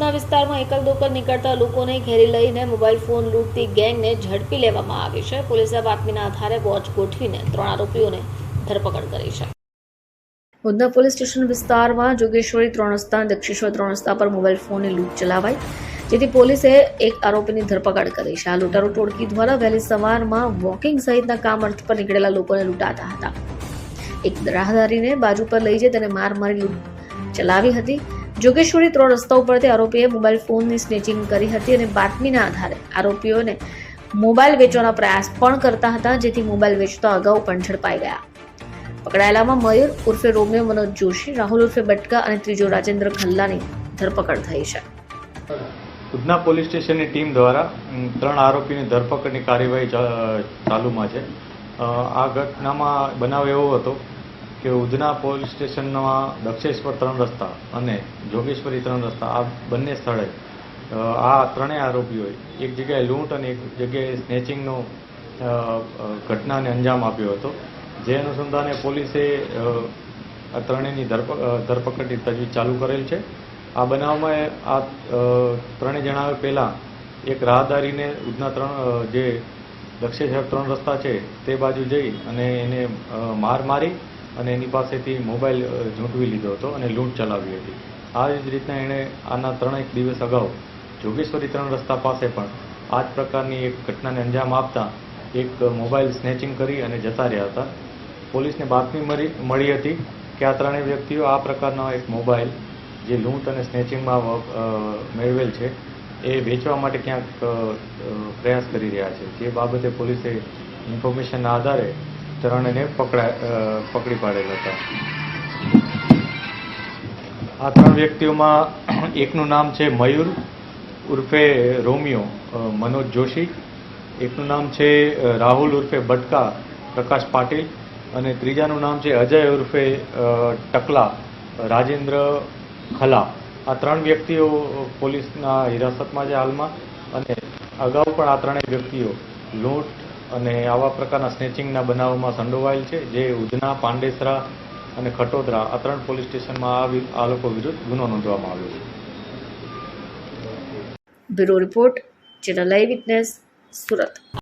ઉધના વિસ્તારમાં એકલ દોકલ નીકળતા લોકોને ઘેરી લઈને મોબાઈલ ફોન લૂંટતી ગેંગને ઝડપી લેવામાં આવી છે. પોલીસે બાતમીના આધારે વોચ ગોઠવીને ત્રણ આરોપીઓને ધરપકડ કરી છે. ઉધના પોલીસ સ્ટેશન વિસ્તારમાં જોગેશ્વરી ત્રણ રસ્તા અને દક્ષિણેશ્વર ત્રણ રસ્તા પર મોબાઈલ ફોનની લૂંટ ચલાવાઈ, જેથી પોલીસે એક આરોપીની ધરપકડ કરી છે. આ લૂંટારો ટોળકી દ્વારા વહેલી સવારમાં વોકિંગ સહિતના કામ અર્થ પર નીકળેલા લોકોને લૂંટાતા હતા. એક રાહદારીને બાજુ પર લઈ જઈ તેને માર મારી લૂંટ ચલાવી હતી. જોગેશ્વરી ત્રણ રસ્તા ઉપરથી આરોપીએ મોબાઈલ ફોનની સ્નેચિંગ કરી હતી અને બાતમીના આધારે આરોપીઓને મોબાઈલ વેચવાનો પ્રયાસ પણ કરતા હતા, જેથી મોબાઈલ વેચતા અગાઉ પણ ઝડપાઈ ગયા. પકડાયેલામાં મયુર ઉર્ફે રોમિયો મનોજ જોશી, રાહુલ ઉર્ફે બટકા અને ત્રીજો રાજેન્દ્ર ખલ્લાની ધરપકડ થઈ છે. ઉધના પોલીસ સ્ટેશનની ટીમ દ્વારા ત્રણ આરોપીની ધરપકડની કાર્યવાહી ચાલુમાં છે. આ ઘટનામાં બનાવ એવો હતો કે ઉધના પોલીસ સ્ટેશનમાં દક્ષેશ્વર ત્રણ રસ્તા અને જોગેશ્વરી ત્રણ રસ્તા, આ બંને સ્થળે આ ત્રણેય આરોપીઓએ એક જગ્યાએ લૂંટ અને એક જગ્યાએ સ્નેચિંગનો ઘટનાને અંજામ આપ્યો હતો. જે અનુસંધાને પોલીસે આ ત્રણેયની ધરપકડની તજવીજ ચાલુ કરેલ છે. આ બનાવમાં આ ત્રણેય જણાવે પહેલાં એક રાહદારીને ઉધના ત્રણ જે દક્ષિણેશ્વર ત્રણ રસ્તા છે, તે બાજુ જઈ અને એને માર મારી અને એની પાસેથી મોબાઈલ ઝૂંટવી લીધો હતો અને લૂંટ ચલાવી હતી. આ જ રીતના એણે આના ત્રણેક દિવસ અગાઉ જોગેશ્વરી ત્રણ રસ્તા પાસે પણ આ જ પ્રકારની એક ઘટનાને અંજામ આપતા એક મોબાઈલ સ્નેચિંગ કરી અને જતા રહ્યા હતા. પોલીસને બાતમી મળી હતી કે આ ત્રણેય વ્યક્તિઓ આ પ્રકારનો એક મોબાઈલ જે લૂંટ અને સ્નેચિંગમાં મેળવેલ છે, એ વેચવા માટે ક્યાંક પ્રયાસ કરી રહ્યા છે. જે બાબતે પોલીસે ઇન્ફોર્મેશનના આધારે ત્રણેયને પકડા પકડી પાડેલા હતા. આ ત્રણ વ્યક્તિઓમાં એકનું નામ છે મયુર, ઉર્ફે રોમિયો મનોજ જોશી. એકનું નામ છે રાહુલ ઉર્ફે બટકા, પ્રકાશ પાટીલ. અને ત્રીજાનું નામ છે અજય ઉર્ફે ટકલા, રાજેન્દ્ર ખલા. આ ત્રણ વ્યક્તિઓ પોલીસના હિરાસતમાં છે હાલમાં. અને અગાઉ પણ આ ત્રણેય વ્યક્તિઓ લૂંટ અને આવા પ્રકારના સ્નેચિંગના બનાવોમાં સંડોવાયેલ છે, જે ઉધના, પાંડેસરા અને ખટોદરા આ ત્રણ પોલીસ સ્ટેશનમાં આ લોકો વિરુદ્ધ ગુનો નોંધવામાં આવ્યો છે. Bureau report, channel Surat.